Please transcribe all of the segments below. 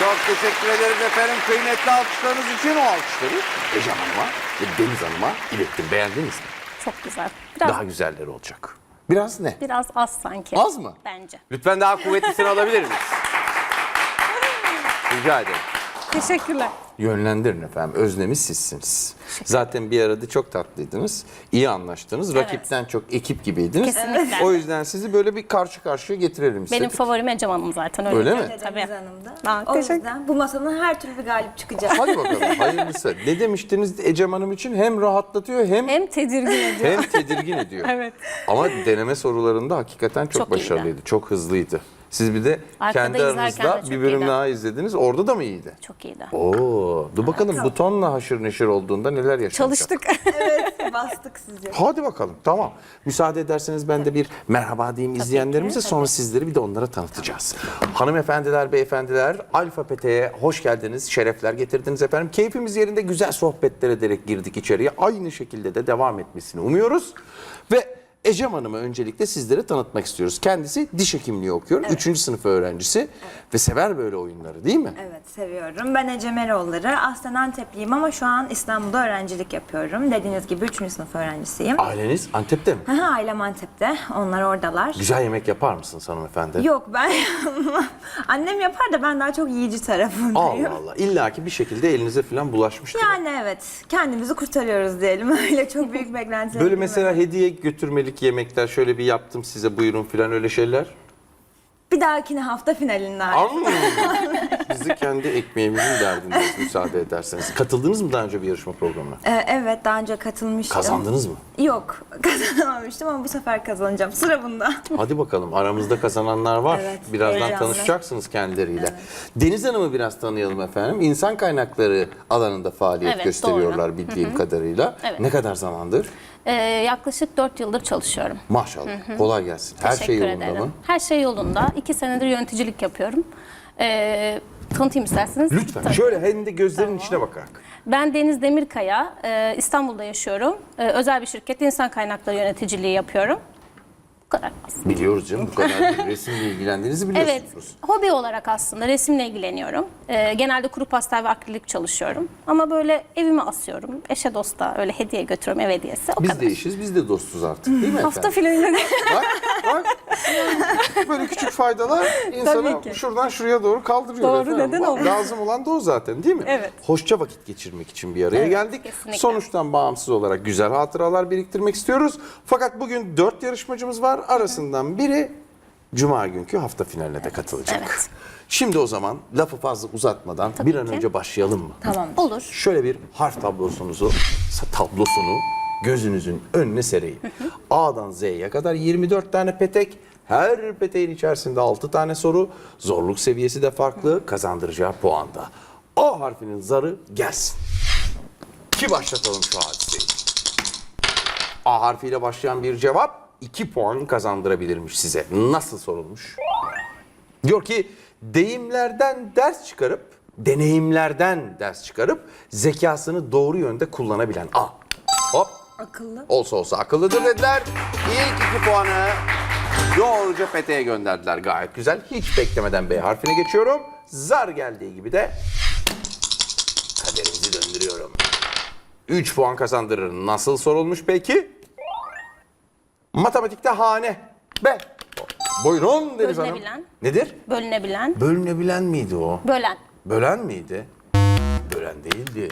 Çok teşekkür ederiz efendim. Kıymetli alkışlarınız için o alkışları Ecem Hanım'a ve Deniz Hanım'a ilettim. Beğendiniz mi? Çok güzel. Biraz, Daha güzelleri olacak. Biraz ne? biraz az sanki. Az mı? Bence. Lütfen daha kuvvetlisini alabilir miyiz? Rica ederim. Teşekkürler. Yönlendirin efendim. Öznemiz sizsiniz. Zaten bir arada çok tatlıydınız. iyi anlaştınız. Rakipten çok ekip gibiydiniz. Kesinlikle. O yüzden sizi böyle bir karşı karşıya getirelim istedik. Benim favorim Ecem Hanım zaten. Öyle, Öyle mi? mi? Tabii. Deniz Hanım'da. Aa, o teşekkür- yüzden bu masanın her türlü bir galip çıkacak. Hadi bakalım hayırlısı. Ne demiştiniz Ecem Hanım için? Hem rahatlatıyor hem Hem tedirgin ediyor. hem tedirgin ediyor. Evet. Ama deneme sorularında hakikaten çok, Çok başarılıydı. iyiydi. Çok hızlıydı. Siz bir de Arkada kendi izlerken de aranızda çok bir bölüm iyiydi. daha izlediniz. Orada da mı iyiydi? Çok iyiydi. Oo, dur bakalım butonla haşır neşir olduğunda neler yaşanacak? Çalıştık. evet bastık sizi. Hadi bakalım tamam. Müsaade ederseniz ben de bir merhaba diyeyim izleyenlerimize sonra sizleri bir de onlara tanıtacağız. Hanımefendiler, beyefendiler Alfa Pete'ye hoş geldiniz, şerefler getirdiniz efendim. Keyfimiz yerinde güzel sohbetler ederek girdik içeriye. Aynı şekilde de devam etmesini umuyoruz. Ve Ecem Hanım'ı öncelikle sizlere tanıtmak istiyoruz. Kendisi diş hekimliği okuyor. Üçüncü sınıf öğrencisi ve sever böyle oyunları değil mi? Evet seviyorum. Ben Ece Meroğulları. Aslen Antepliyim ama şu an İstanbul'da öğrencilik yapıyorum. Dediğiniz gibi 3. sınıf öğrencisiyim. Aileniz Antep'te mi? Aha, ailem Antep'te. Onlar oradalar. Güzel yemek yapar mısınız hanımefendi? Yok ben. Annem yapar da ben daha çok yiyici tarafındayım. Allah Allah. İlla ki bir şekilde elinize falan bulaşmıştır. Yani evet kendimizi kurtarıyoruz diyelim. Öyle çok büyük beklentiler. Böyle mesela hediye götürmelik yemekler şöyle bir yaptım size buyurun falan öyle şeyler. Bir dahakine hafta finalinden. Anladın Bizi kendi ekmeğimizin derdindeyiz müsaade ederseniz. Katıldınız mı daha önce bir yarışma programına? Ee, evet daha önce katılmıştım. Kazandınız mı? Yok kazanamamıştım ama bu sefer kazanacağım. Sıra bunda. Hadi bakalım aramızda kazananlar var. Evet, Birazdan heyecanlı. tanışacaksınız kendileriyle. Deniz Hanım'ı biraz tanıyalım efendim. İnsan kaynakları alanında faaliyet Evet, gösteriyorlar doğru. bildiğim kadarıyla. Evet. Ne kadar zamandır? Ee, yaklaşık 4 yıldır çalışıyorum. Maşallah. Kolay gelsin. Her şey Teşekkür yolunda ederim. mı? Her şey yolunda. 2 senedir yöneticilik yapıyorum. Ee, tanıtayım isterseniz. Lütfen. Tabii. Şöyle hem de gözlerinin içine bakarak. Ben Deniz Demirkaya, e, İstanbul'da yaşıyorum. E, özel bir şirkette insan kaynakları yöneticiliği yapıyorum. Kadar aslında. Biliyoruz canım bu kadar resimle ilgilendiğinizi Evet, biliyorsunuz. hobi olarak aslında resimle ilgileniyorum. E, genelde kuru pastel ve akrilik çalışıyorum. Ama böyle evime asıyorum. Eşe dosta öyle hediye götürüyorum ev hediyesi. O Biz kadar. de eşiz, biz de dostuz artık değil mi Hafta filanı. Bak, bak. Böyle küçük faydalar insanı şuradan şuraya doğru kaldırıyor Doğru, efendim. neden olmasın? Lazım olan da o zaten değil mi? Evet. Hoşça vakit geçirmek için bir araya geldik. kesinlikle. Sonuçtan bağımsız olarak güzel hatıralar biriktirmek istiyoruz. Fakat bugün dört yarışmacımız var. Arasından biri Cuma günkü hafta finaline de katılacak. Evet. Şimdi o zaman lafı fazla uzatmadan bir an ki. önce başlayalım mı? Tamam. Olur. Şöyle bir harf tablosunuzu, tablosunu gözünüzün önüne sereyim. A'dan Z'ye kadar 24 tane petek. Her peteğin içerisinde 6 tane soru. Zorluk seviyesi de farklı. Kazandıracağı puan da. A harfinin zarı gelsin. Ki başlatalım şu hadiseyi. A harfiyle başlayan bir cevap 2 puan kazandırabilirmiş size. Nasıl sorulmuş? Diyor ki deyimlerden ders çıkarıp, deneyimlerden ders çıkarıp zekasını doğru yönde kullanabilen A. Hop. Akıllı. Olsa olsa akıllıdır dediler. İlk iki puanı doğruca peteğe gönderdiler. Gayet güzel. Hiç beklemeden B harfine geçiyorum. Zar geldiği gibi de kaderimizi döndürüyorum. 3 puan kazandırır. Nasıl sorulmuş peki? Matematikte hane. B. Buyurun Deniz Hanım. Bölünebilen. Nedir? Bölünebilen, Bölünebilen miydi o? bölen. Bölen miydi? Bölen değildi.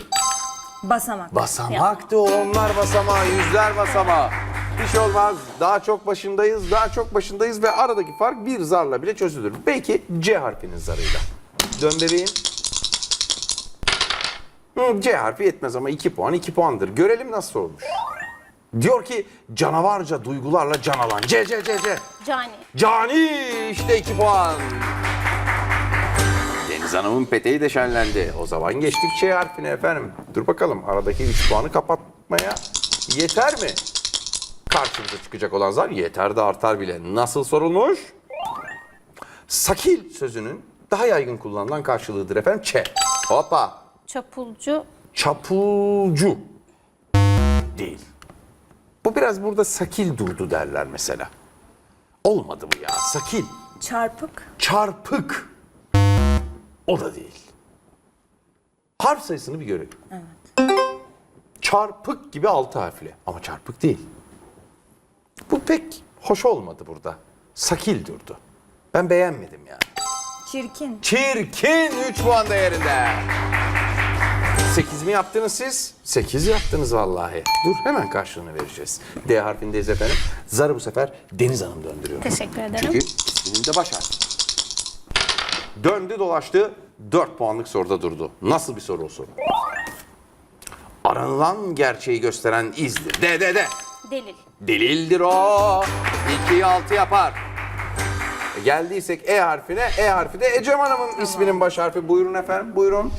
Basamak. Basamaktı onlar basamağı, yüzler basamağı. Şey olmaz. Daha çok başındayız, daha çok başındayız ve aradaki fark bir zarla bile çözülür. Belki C harfinin zarıyla. Dön bebeğim. Hı, C harfi yetmez ama 2 puan 2 puandır. Görelim nasıl olmuş. Diyor ki canavarca duygularla can alan. C, C, C, C. Cani. Cani işte 2 puan. Deniz Hanım'ın peteği de şenlendi. O zaman geçtik Ç harfine efendim. Dur bakalım aradaki 3 puanı kapatmaya yeter mi? Karşımıza çıkacak olan zar yeter de artar bile. Nasıl sorulmuş? Sakil sözünün daha yaygın kullanılan karşılığıdır efendim. Ç. Hoppa. Çapulcu, Çapulcu. Değil. Bu biraz burada sakil durdu derler mesela. Olmadı bu ya. Sakil. Çarpık. Çarpık. O da değil. Harf sayısını bir görelim. Çarpık gibi altı harfli ama çarpık değil. Bu pek hoş olmadı burada. Sakil durdu. Ben beğenmedim yani. Çirkin. Çirkin 3 puan değerinde. 8 mi yaptınız siz? 8 yaptınız vallahi. Dur hemen karşılığını vereceğiz. D harfindeyiz efendim. Zarı bu sefer Deniz Hanım döndürüyor. Teşekkür ederim. Çünkü isminin de baş harfi. Döndü dolaştı 4 puanlık soruda durdu. Nasıl bir soru o soru? Aranılan gerçeği gösteren izdir. D, D, D. Delil. Delildir o. 2'yi 6 yapar. E, Geldiysek E harfine. E harfi de Ecem Hanım'ın isminin baş harfi. Buyurun efendim, buyurun.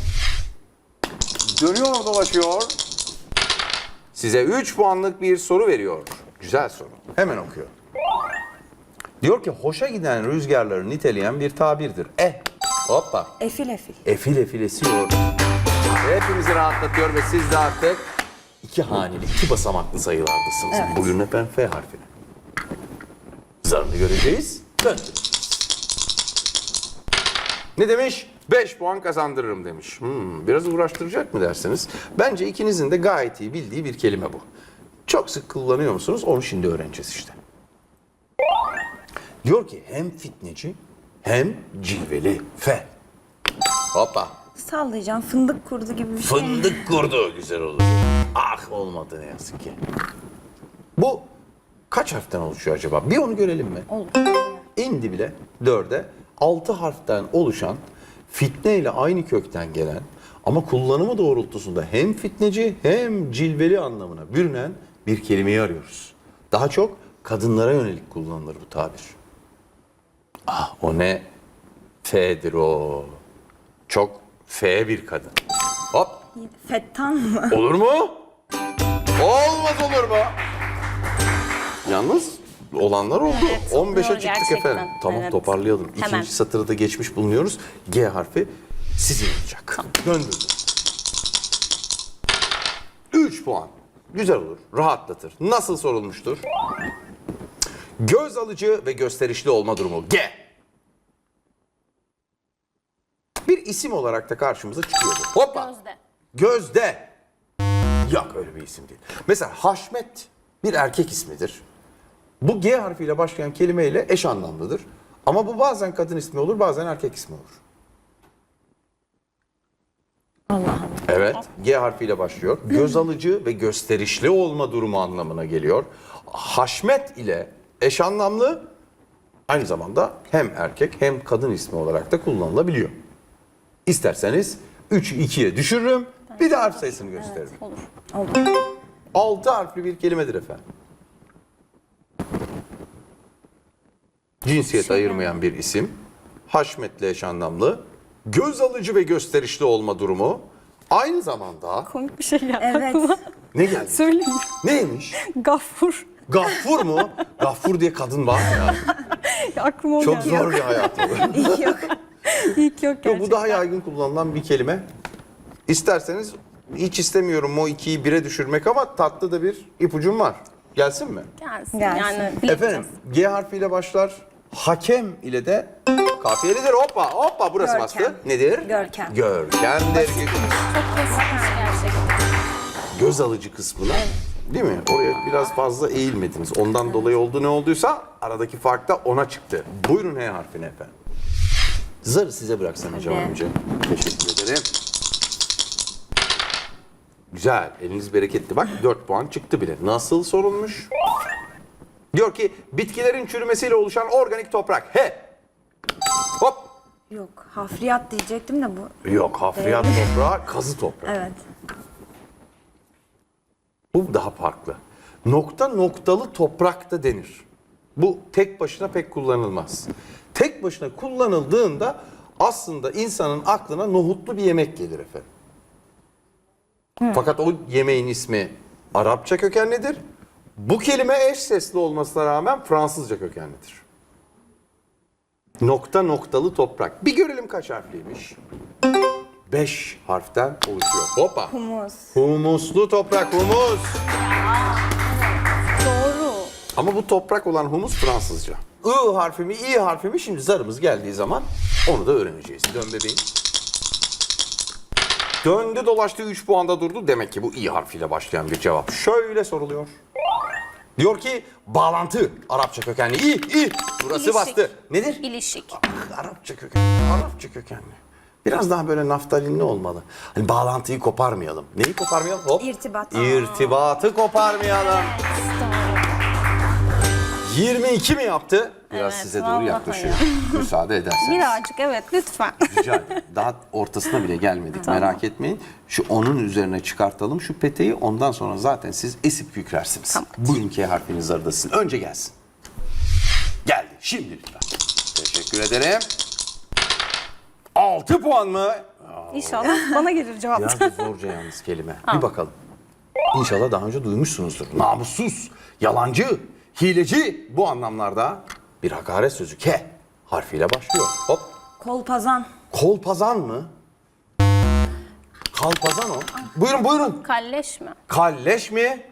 Dönüyor dolaşıyor. Size 3 puanlık bir soru veriyor. Güzel soru. Hemen okuyor. Diyor ki hoşa giden rüzgarları niteleyen bir tabirdir. E. Hoppa. Efil efil. Efil efil esiyor. Hepimizi rahatlatıyor ve siz de artık iki haneli, iki basamaklı sayılardasınız. Evet. Buyurun efendim F harfini. Zarını göreceğiz. Döndüreceğiz. Ne demiş? 5 puan kazandırırım demiş. Hmm, biraz uğraştıracak mı dersiniz? Bence ikinizin de gayet iyi bildiği bir kelime bu. Çok sık kullanıyor musunuz? Onu şimdi öğreneceğiz işte. Diyor ki hem fitneci hem cilveli. F. Hoppa. Sallayacağım. Fındık kurdu gibi bir şey. Fındık kurdu güzel olur. Ah olmadı ne yazık ki. Bu kaç harften oluşuyor acaba? Bir onu görelim mi? Olur. İndi bile dörde altı harften oluşan fitne ile aynı kökten gelen ama kullanımı doğrultusunda hem fitneci hem cilveli anlamına bürünen bir kelimeyi arıyoruz. Daha çok kadınlara yönelik kullanılır bu tabir. Ah o ne? F'dir o. Çok F bir kadın. Hop Fettan mı? Olur mu? Olmaz olur mu? Yalnız olanlar oldu. Evet, 15'e oluyor çıktık gerçekten. efendim. Tamam Evet. toparlayalım. Hemen. İkinci satırı da geçmiş bulunuyoruz. G harfi sizin olacak. Döndürdüm. 3 puan. Güzel olur. Rahatlatır. Nasıl sorulmuştur? Göz alıcı ve gösterişli olma durumu. G. Bir isim olarak da karşımıza çıkıyordu. Hoppa. Gözde. Gözde. Yok öyle bir isim değil. Mesela Haşmet bir erkek ismidir. Bu G harfiyle başlayan kelimeyle eş anlamlıdır. Ama bu bazen kadın ismi olur, bazen erkek ismi olur. Allah Allah. Evet, G harfiyle başlıyor. Göz alıcı ve gösterişli olma durumu anlamına geliyor. Haşmet ile eş anlamlı, aynı zamanda hem erkek hem kadın ismi olarak da kullanılabiliyor. İsterseniz 3'ü 2'ye düşürürüm, bir de harf sayısını gösteririm. Olur. Olur. 6 harfli bir kelimedir efendim. Cinsiyet ayırmayan bir isim. Haşmetli eş anlamlı. Göz alıcı ve gösterişli olma durumu. Aynı zamanda Komik bir şey geldi Evet. aklıma. ne geldi? Söyleyeyim. mi? Neymiş? Gaffur. Gaffur mu? Gaffur diye kadın var mı ya? Ya aklıma o Çok geldi. zor bir hayat olur. İyi yok. İyi ki yok gerçekten. Yok, bu daha yaygın kullanılan bir kelime. İsterseniz hiç istemiyorum o ikiyi bire düşürmek ama tatlı da bir ipucum var. Gelsin mi? Gelsin. Gelsin. Yani bileceğiz. Efendim G harfiyle başlar. Hakem ile de kafiyelidir. Hoppa hoppa burası Görkem. bastı. Nedir? Görkem. Görkemdir. Çok basitmiş gerçekten. Göz alıcı kısmına. Değil mi? Oraya biraz fazla eğilmediniz. Ondan dolayı oldu ne olduysa aradaki fark da ona çıktı. Buyurun H harfine efendim. Zarı size bıraksam Ecem Tabii. önce. Teşekkür ederim. Güzel. Eliniz bereketli. Bak 4 puan çıktı bile. Nasıl sorulmuş? Diyor ki bitkilerin çürümesiyle oluşan organik toprak. He. Hop. Yok. Hafriyat diyecektim de bu. Yok hafriyat toprağı, kazı toprağı. Evet. Bu daha farklı. Nokta noktalı toprak da denir. Bu tek başına pek kullanılmaz. Tek başına kullanıldığında aslında insanın aklına nohutlu bir yemek gelir efendim. Fakat o yemeğin ismi Arapça kökenlidir. Bu kelime eş sesli olmasına rağmen Fransızca kökenlidir. Nokta noktalı toprak. Bir görelim kaç harfliymiş. Beş harften oluşuyor. Hoppa. Humus. Humuslu toprak, humus. Doğru. Ama bu toprak olan humus Fransızca. I harfi mi, I harfi mi şimdi zarımız geldiği zaman onu da öğreneceğiz. Dön bebeğim. Döndü dolaştı 3 puanda durdu. Demek ki bu i harfiyle başlayan bir cevap. Şöyle soruluyor. Diyor ki bağlantı Arapça kökenli. İ, i. Burası İlişik. bastı. Nedir? İlişik. Ah, Arapça kökenli. Arapça kökenli. Biraz daha böyle naftalinli olmalı. Hani bağlantıyı koparmayalım. Neyi koparmayalım? Hop. İrtibat. İrtibatı koparmayalım. 22 mi yaptı? Biraz Evet, size doğru vallahi yaklaşıyor. Müsaade ederseniz. Birazcık evet lütfen. Rica ederim. Daha ortasına bile gelmedik. Merak etmeyin. Şu onun üzerine çıkartalım şu peteği. Ondan sonra zaten siz esip kükrersiniz. Tamam. Buyurun K harfiniz zarıdasın. Önce gelsin. Geldi. Şimdi lütfen. Teşekkür ederim. 6 puan mı? İnşallah bana gelir cevap. Biraz da zorca yalnız kelime. Bir bakalım. İnşallah daha önce duymuşsunuzdur. Namussuz, yalancı, hileci bu anlamlarda bir hakaret sözü K harfiyle başlıyor. Hop. Kolpazan. Kolpazan mı? Kalpazan o. Buyurun buyurun. Kalleş mi? Kalleş mi?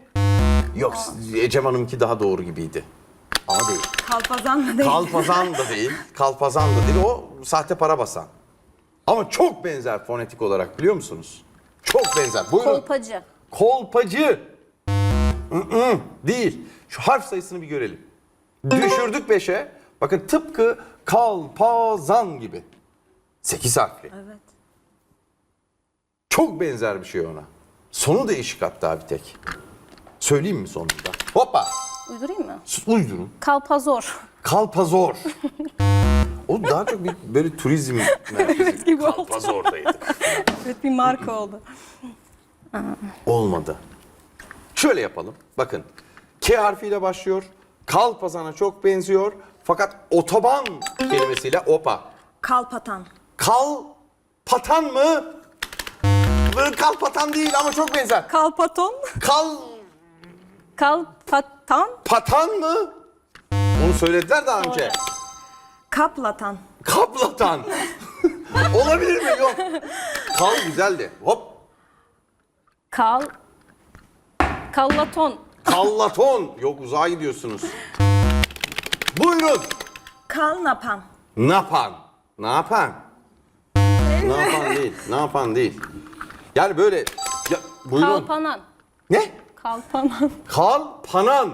Yok Ecem Hanım'ınki daha doğru gibiydi. Ama değil. Kalpazan mı değil? Kalpazan da değil. Kalpazan da değil. O sahte para basan. Ama çok benzer fonetik olarak biliyor musunuz? Çok benzer. Buyurun. Kolpacı. Kolpacı. Mm-mm, değil. Şu harf sayısını bir görelim. Düşürdük beşe. Bakın tıpkı kalpazan gibi. Sekiz harfli. Evet. Çok benzer bir şey ona. Sonu değişik hatta bir tek. Söyleyeyim mi sonunda? Hoppa. Uydurayım mı? Uydurun. Kalpazor. Kalpazor. o daha çok bir böyle turizm merkezi. gibi oldu. Kalpazor'daydı. Evet bir marka oldu. Olmadı. Şöyle yapalım. Bakın. K harfiyle başlıyor. Kalpazana çok benziyor. Fakat otoban kelimesiyle opa. Kalpatan. Kal patan mı? Kalpatan değil ama çok benzer. Kalpaton. Kal Kalpatan. patan mı? Onu söylediler daha önce. Kaplatan. Kaplatan. Olabilir mi? Yok. Kal güzeldi. Hop. Kal. Kallaton. Kallaton. Yok uzağa gidiyorsunuz. Buyurun. Kalnapan. Napan. Ne yapan? Ne yapan değil. Ne yapan değil. Yani böyle ya, buyurun. Kalpanan. Ne? Kalpanan. Kalpanan.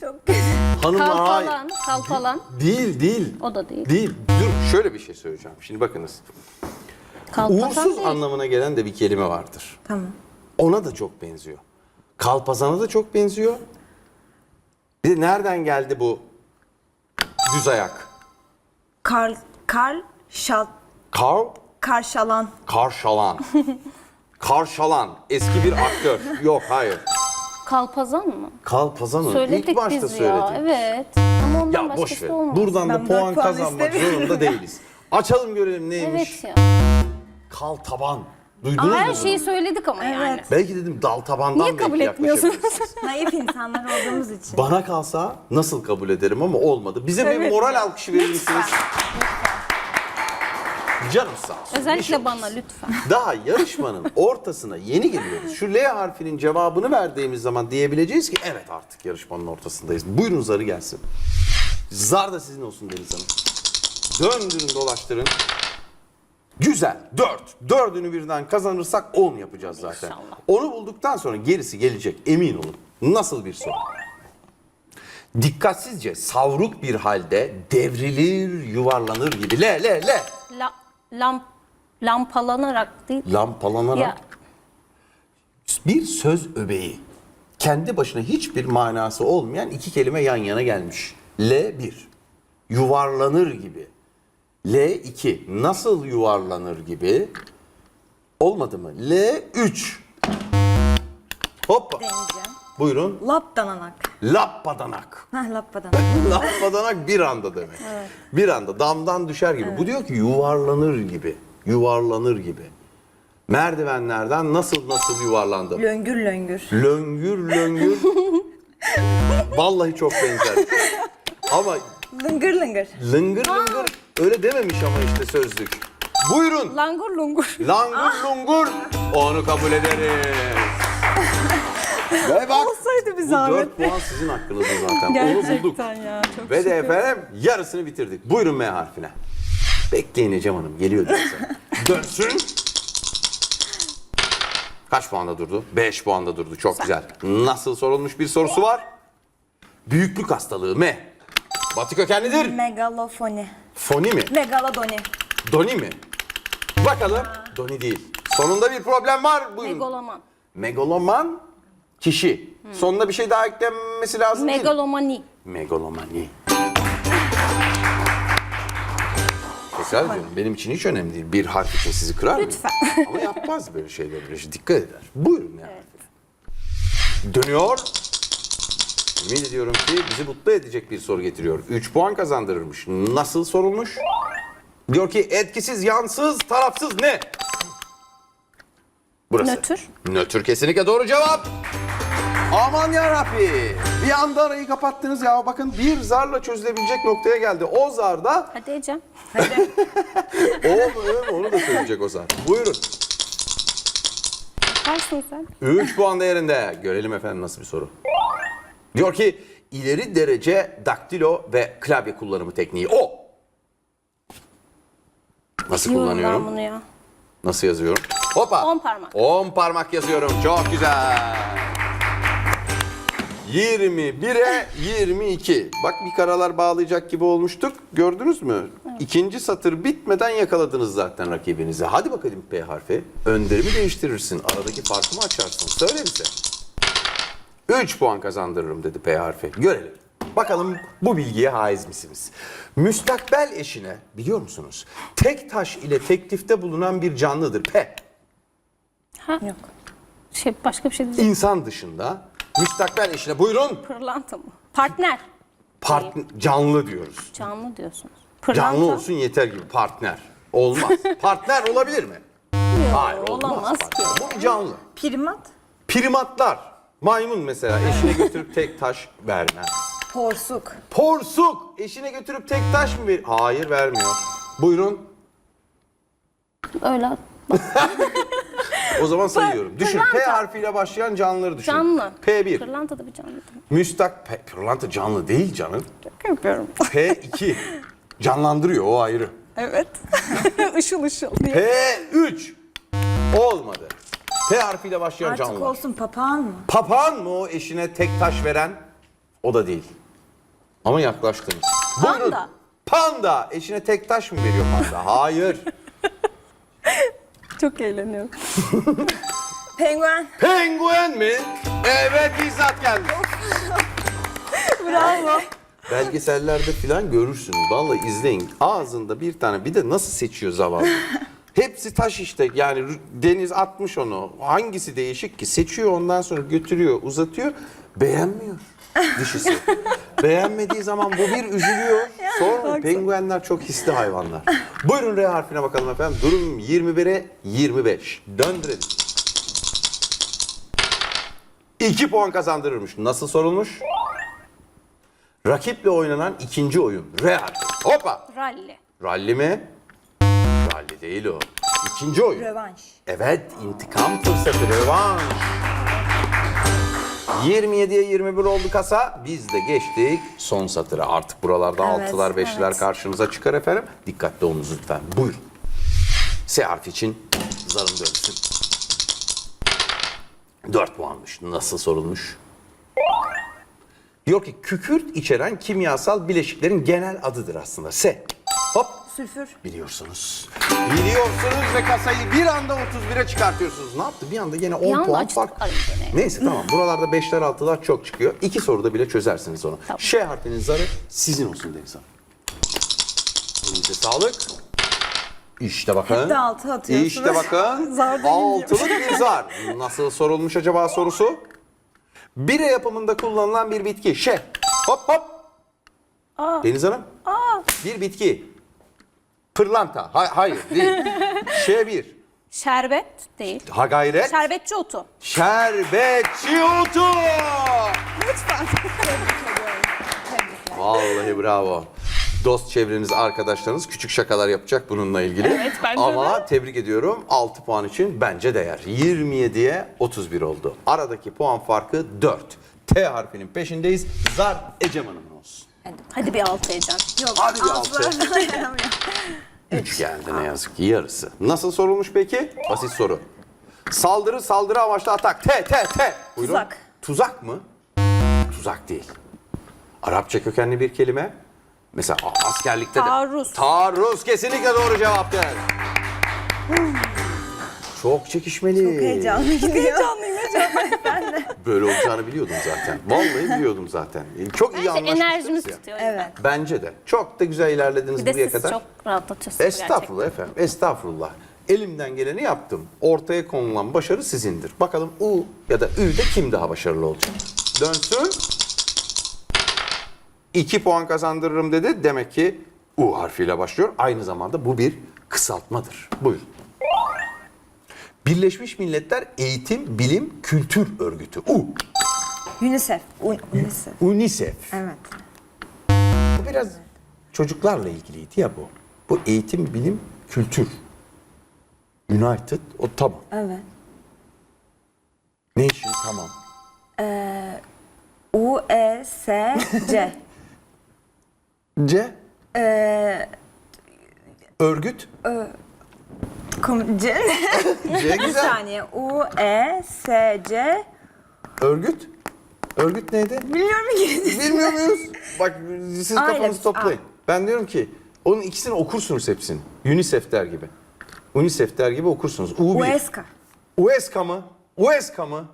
Çok güzel. Hanım hayır. Kalpalan. Kalpalan. Değil değil. O da değil. Değil. Dur şöyle bir şey söyleyeceğim. Şimdi bakınız. Kalpatan Uğursuz değil. anlamına gelen de bir kelime vardır. Tamam. Ona da çok benziyor. Kalpazana da çok benziyor. Bir de nereden geldi bu düz ayak? Kar, kar, şal, Kar, karşalan. karşalan. karşalan. Eski bir aktör. Yok hayır. Kalpazan mı? Kalpazan'ı Söyledik ilk başta biz söyledik. ya. Evet. Ama ondan Ya boş başkası ver. olmaz. Buradan da Ben puan puan kazanmak istemiyorum. zorunda değiliz. Açalım görelim neymiş. Evet ya. Kal taban. Duydunuz mu? Her bunu? şeyi söyledik ama yani. Belki dedim dal tabandan Niye belki kabul etmiyorsunuz? Naif insanlar olduğumuz için. Bana kalsa nasıl kabul ederim ama olmadı. Bize bir Evet. moral alkışı verir misiniz? Canım sağ olsun. Bir şey Özellikle bana lütfen. Daha yarışmanın ortasına yeni geliyoruz. Şu L harfinin cevabını verdiğimiz zaman diyebileceğiz ki evet artık yarışmanın ortasındayız. Buyurun zarı gelsin. Zar da sizin olsun Deniz Hanım. Döndürün dolaştırın. Güzel. Dört. Dördünü birden kazanırsak on yapacağız zaten. İnşallah. Onu bulduktan sonra gerisi gelecek emin olun. Nasıl bir soru? Dikkatsizce savruk bir halde devrilir yuvarlanır gibi. Le le le. La, lamp, lampalanarak değil. Lampalanarak Ya bir söz öbeği. Kendi başına hiçbir manası olmayan iki kelime yan yana gelmiş. L1. Yuvarlanır gibi. L2. Nasıl yuvarlanır gibi. Olmadı mı? L3. Hoppa. Deneyeceğim. Buyurun. Lapdananak. Lappadanak. Heh lapdananak. Lappadanak bir anda demek. Bir anda damdan düşer gibi. Bu diyor ki yuvarlanır gibi. Yuvarlanır gibi. Merdivenlerden nasıl nasıl yuvarlandı? Löngür löngür. Löngür löngür. Vallahi çok benzer. Ama Lıngır lıngır. lıngır lıngır öyle dememiş ama işte sözlük. Buyurun. langur lungur. Langur lungur. Onu kabul ederiz. Ve bak Olsaydı bir bu zahmet. 4 puan sizin hakkınızda zaten. Onu bulduk. Gerçekten ya çok Ve de şükür. efendim yarısını bitirdik. Buyurun M harfine. Bekleyin Ecem Hanım geliyor. Dönsün. Kaç puanda durdu? 5 puanda durdu. Çok güzel. Nasıl sorulmuş bir sorusu var? Büyüklük hastalığı M. Batı kökenlidir. Megalofoni. Foni mi? Megalodoni. Doni mi? Bakalım. Doni değil. Sonunda bir problem var. Buyurun. Megaloman. Megaloman kişi. Sonuna bir şey daha eklenmesi lazım değil. Megalomani. Megalomani. Tekrar ediyorum. Benim için hiç önemli değil. Bir harf için sizi kırar mıyım? Lütfen. Ama yapmaz böyle şeyler. Şey. Dikkat eder. Buyurun ya. Dönüyor. Ümit ediyorum ki bizi mutlu edecek bir soru getiriyor. 3 puan kazandırırmış. Nasıl sorulmuş? Diyor ki etkisiz, yansız, tarafsız ne? Burası. Nötr. Nötr kesinlikle doğru cevap. Aman yarabbi. Bir anda arayı kapattınız ya. Bakın bir zarla çözülebilecek noktaya geldi. O zarda Hadi Ecem. o mu onu da söyleyecek o zar. Buyurun. Yaparsın sen. 3 puan değerinde. Görelim efendim nasıl bir soru. Diyor ki ileri derece daktilo ve klavye kullanımı tekniği. O. Nasıl Yiyorum ben kullanıyorum? bunu ya. Nasıl yazıyorum? Hoppa. On parmak. 10 parmak yazıyorum. Çok güzel. 21'e 22. Bak bir karalar bağlayacak gibi olmuştuk. Gördünüz mü? İkinci satır bitmeden yakaladınız zaten rakibinizi. Hadi bakalım P harfi. Önderimi değiştirirsin. Aradaki farkı mı açarsın? Söyle bize. 3 puan kazandırırım dedi P harfi. Görelim. Bakalım bu bilgiye haiz misiniz? Müstakbel eşine biliyor musunuz? Tek taş ile teklifte bulunan bir canlıdır P. Yok. Şey başka bir şey değil. İnsan dışında müstakbel eşine buyurun Pırlanta mı? Partner. part canlı diyoruz. Canlı diyorsunuz. Pırlanta. Canlı olsun yeter gibi partner. Olmaz. partner olabilir mi? Hayır olmaz. olamaz partner. ki. Bu bir canlı. Primat. Primatlar. Maymun mesela eşine götürüp tek taş vermez. Porsuk. Porsuk eşine götürüp tek taş mı ver? Hayır vermiyor. Buyurun. Öyle O zaman sayıyorum. Düşün P pırlanta. harfiyle başlayan canlıları düşün. canlı. P1. Pırlanta da bir canlı. Müstak P, pırlanta canlı değil canım. Çok yapıyorum. P2. Canlandırıyor o ayrı. Evet. Işıl ışıl diye. P3. Olmadı. P harfiyle başlayan Artık canlı. olsun papağan mı? Papağan mı o eşine tek taş veren? O da değil. Ama yaklaştınız. Buyurun. Panda. Panda. Eşine tek taş mı veriyor panda? Hayır. Çok eğleniyorum. Penguen. Penguen mi? Evet bizzat geldi. Bravo. Belgesellerde falan görürsünüz. Vallahi izleyin. Ağzında bir tane bir de nasıl seçiyor zavallı. Hepsi taş işte. Yani deniz atmış onu. Hangisi değişik ki? Seçiyor ondan sonra götürüyor, uzatıyor. Beğenmiyor dişisi. Beğenmediği zaman bu bir üzülüyor. Sonra penguenler çok hisli hayvanlar. Buyurun R harfine bakalım efendim. Durum 21'e 25. Döndürelim. 2 puan kazandırırmış. Nasıl sorulmuş? Rakiple oynanan ikinci oyun. R harfi. Hoppa. Rally. Rally mi? Rally değil o. İkinci oyun. Rövanş. Evet, intikam fırsatı, rövanş. 27'ye 21 oldu kasa. Biz de geçtik son satıra. Artık buralarda Evet, altılar, beşler evet. karşınıza çıkar efendim. Dikkatli olunuz lütfen. Buyurun. S harfi için zarım dönsün. 4 puanmış. Nasıl sorulmuş? Diyor ki kükürt içeren kimyasal bileşiklerin genel adıdır aslında. S. Hop. Sülfür. Biliyorsunuz. Biliyorsunuz ve kasayı bir anda 31'e çıkartıyorsunuz. Ne yaptı? Bir anda yine 10 anda puan açtık fark. arayı gene. Neyse tamam. Buralarda 5'ler 6'lar çok çıkıyor. İki soruda bile çözersiniz onu. Tamam. Ş harfinin zarı sizin olsun Deniz Hanım. Elinize sağlık. İşte bakın. Hep de altı atıyorsunuz. İşte bakın. Zar değil Altılık bir zar. Nasıl sorulmuş acaba sorusu? Bire yapımında kullanılan bir bitki. Ş. Hop hop. Deniz Hanım. Bir bitki. Pırlanta. Ha- hayır değil. Ş1. Şerbet değil. Ha gayret. Şerbetçi otu. Şerbetçi otu. Lütfen. Vallahi bravo. Dost çevreniz, arkadaşlarınız küçük şakalar yapacak bununla ilgili. Evet, bence Ama tebrik ediyorum. 6 puan için bence değer. 27'ye 31 oldu. Aradaki puan farkı 4. T harfinin peşindeyiz. Zar Ecem Hanım'ın olsun. Hadi bir altı Ecem. Yok. Hadi bir altı. falan yaramıyor. 3 geldi ne yazık ki yarısı. Nasıl sorulmuş peki? Basit soru. Saldırı saldırı amaçlı atak. T T T. Buyurun. Tuzak. Tuzak mı? Tuzak değil. Arapça kökenli bir kelime. Mesela askerlikte de. Taarruz. Taarruz kesinlikle doğru cevaptır. Çok çekişmeli. Çok heyecanlı gidiyor. Böyle olacağını biliyordum zaten. Vallahi biliyordum zaten. Çok iyi Bence enerjimiz ya. tutuyor. Evet. Bence de. Çok da güzel ilerlediniz Bir de buraya siz kadar. çok rahatlatıyorsunuz Estağfurullah efendim, estağfurullah. Elimden geleni yaptım. Ortaya konulan başarı sizindir. Bakalım U ya da Ü'de kim daha başarılı olacak? Dönsün. 2 puan kazandırırım dedi. Demek ki U harfiyle başlıyor. Aynı zamanda bu bir kısaltmadır. Buyurun. Birleşmiş Milletler Eğitim, Bilim, Kültür Örgütü. U. UNICEF. U- UNICEF. UNICEF. Evet. Bu biraz çocuklarla ilgiliydi ya bu. Bu eğitim, bilim, kültür. United, o tamam. Evet. Nation tamam. U E S C. C, Ee, örgüt. Kom- C. C Bir güzel. saniye. U E S C. Örgüt. Örgüt neydi? Biliyorum ki. Bilmiyor muyuz? Bak siz kafanızı toplayın. Ben diyorum ki onun ikisini okursunuz hepsini. UNICEF der gibi. UNICEF der gibi okursunuz. U bir. UESCA. UESCA mı? UESCA mı?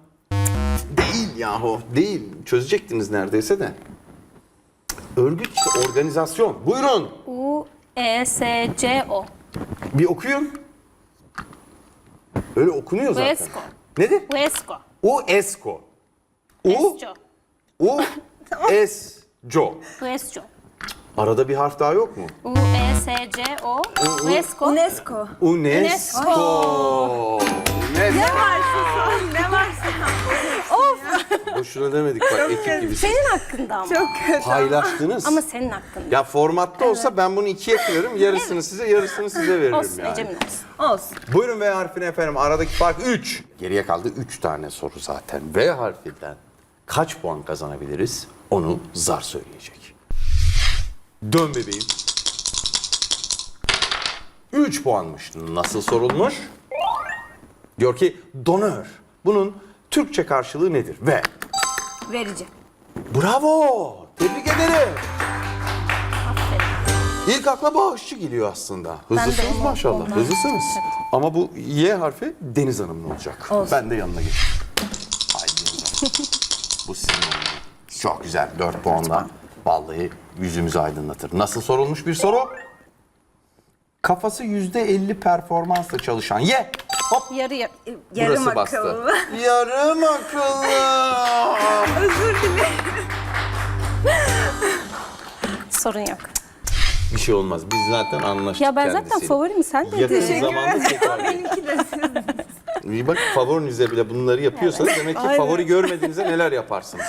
Değil yahu. Değil. Çözecektiniz neredeyse de. Örgüt organizasyon. Buyurun. U, E, S, C, O. Bir okuyun. Öyle okunuyor zaten. UNESCO. Nedir? UNESCO. UNESCO. U, ESCO. U, S-Co. UNESCO. Arada bir harf daha yok mu? U, E, S, C, O. UNESCO. UNESCO. UNESCO. UNESCO. Ne varsa ne varsa. Boşuna demedik bak ekip gibi. Senin hakkında ama. Çok kötü. Paylaştınız. Ama senin hakkında. Ya formatta olsa ben bunu ikiye kırıyorum. Yarısını size, yarısını size veririm Olsun yani. Ecem'in olsun. Olsun. Buyurun V harfine efendim. Aradaki fark 3. Geriye kaldı 3 tane soru zaten. V harfinden kaç puan kazanabiliriz? Onu zar söyleyecek. Dön bebeğim. 3 puanmış. Nasıl sorulmuş? Diyor ki donör. Bunun Türkçe karşılığı nedir? V. Verici. Bravo! Tebrik ederim. İlk akla bağışçı geliyor aslında. Hızlısınız maşallah. ondan- Hızlısınız. Evet. Ama bu Y harfi Deniz Hanım'ın olacak. Olsun. Ben de yanına geçeyim. Haydi Deniz Hanım. bu sizin oldu. Çok güzel. 4 puanla. Vallahi yüzümüzü aydınlatır. Nasıl sorulmuş bir soru? Kafası %50 performansla çalışan Y. Hop. Yarı yarı. Yarım Burası bastı. akıllı. Yarım akıllı. Özür dilerim. Sorun yok. Bir şey olmaz. Biz zaten anlaştık Ya ben zaten kendisiyle. favorim sen de. Yakın zamanda tekrar Benimki de siz. İyi bak favorinize bile bunları yapıyorsanız demek ki Aynen. favori görmediğinizde neler yaparsınız.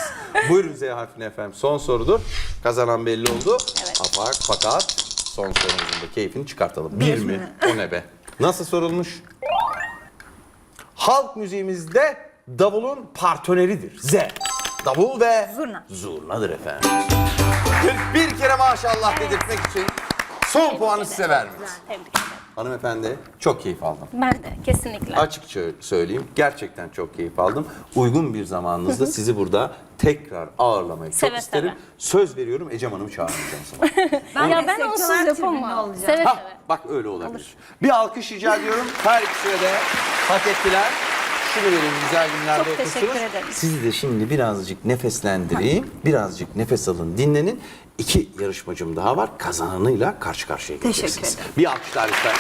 Buyurun Z harfine efendim. Son sorudur. Kazanan belli oldu. Evet. Fakat, fakat son sorumuzun da keyfini çıkartalım. Bir mi? O ne be? Nasıl sorulmuş? Halk müziğimizde davulun partneridir. Z. Davul ve Zurna. zurnadır efendim. 41 kere maşallah dedirtmek için son puanı size vermiş. Tebrik ederim. Hanımefendi çok keyif aldım. Ben de kesinlikle. Açıkça söyleyeyim gerçekten çok keyif aldım. Uygun bir zamanınızda sizi burada tekrar ağırlamayı çok Seve isterim. seve. Söz veriyorum Ecem Hanım'ı çağırmayacağım sana. Ben ya ben onsuz yapamam. olacağım. Seve ha, seve. bak öyle olabilir. Bir alkış rica ediyorum. Her ikisine de hak ettiler. Şunu verin güzel günlerde Çok teşekkür otursunuz. ederim. Sizi de şimdi birazcık nefeslendireyim. Birazcık nefes alın, dinlenin. İki yarışmacım daha var. Kazananıyla karşı karşıya Teşekkür geleceksiniz. ederim. Bir alkışlar lütfen.